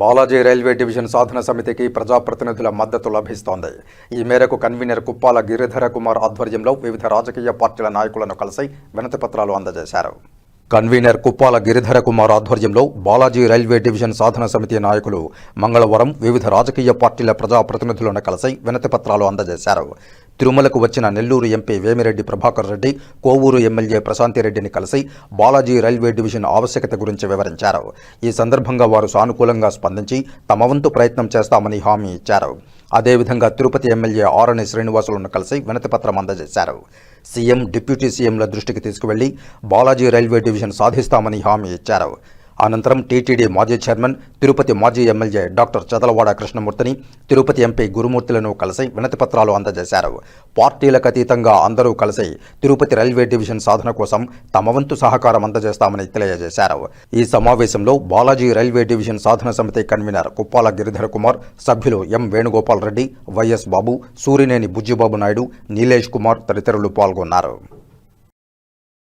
Balaji railway division సాధన సమితికి ప్రజాప్రతినిధుల మద్దతు లభిస్తోంది. ఈ మేరకు కన్వీనర్ కుప్పాల గిరిధర కుమార్ ఆధ్వర్యంలో వివిధ రాజకీయ పార్టీల నాయకులను కలిసి వినతిపత్రాలు అందజేశారు. కన్వీనర్ కుప్పాల గిరిధర కుమార్ ఆధ్వర్యంలో బాలాజీ రైల్వే డివిజన్ సాధన సమితి నాయకులు మంగళవారం వివిధ రాజకీయ పార్టీల ప్రజాప్రతినిధులను కలిసి వినతిపత్రాలు అందజేశారు. తిరుమలకు వచ్చిన నెల్లూరు ఎంపీ వేమిరెడ్డి ప్రభాకర్ రెడ్డి కోవూరు ఎమ్మెల్యే ప్రశాంతిరెడ్డిని కలిసి బాలాజీ రైల్వే డివిజన్ ఆవశ్యకత గురించి వివరించారు. ఈ సందర్భంగా వారు సానుకూలంగా స్పందించి తమ వంతు ప్రయత్నం చేస్తామని హామీ ఇచ్చారు. అదేవిధంగా తిరుపతి ఎమ్మెల్యే ఆరణి శ్రీనివాసులను కలిసి వినతిపత్రం అందజేశారు. సీఎం డిప్యూటీ సీఎంల దృష్టికి తీసుకువెళ్ళి బాలాజీ రైల్వే డివిజన్ సాధిస్తామని హామీ ఇచ్చారు. అనంతరం టీటీడీ మాజీ చైర్మన్ తిరుపతి మాజీ ఎమ్మెల్యే డాక్టర్ చదలవాడ కృష్ణమూర్తిని తిరుపతి ఎంపీ గురుమూర్తులను కలిసి వినతిపత్రాలు అందజేశారు. పార్టీలకు అతీతంగా అందరూ కలిసి తిరుపతి రైల్వే డివిజన్ సాధన కోసం తమ వంతు సహకారం అందజేస్తామని తెలియజేశారు. ఈ సమావేశంలో బాలాజీ రైల్వే డివిజన్ సాధన సమితి కన్వీనర్ కుప్పాల గిరిధర్ కుమార్ సభ్యులు ఎం వేణుగోపాల్ రెడ్డి వైఎస్ బాబు సూరినేని బుజ్జిబాబు నాయుడు నీలేష్ కుమార్ తదితరులు పాల్గొన్నారు.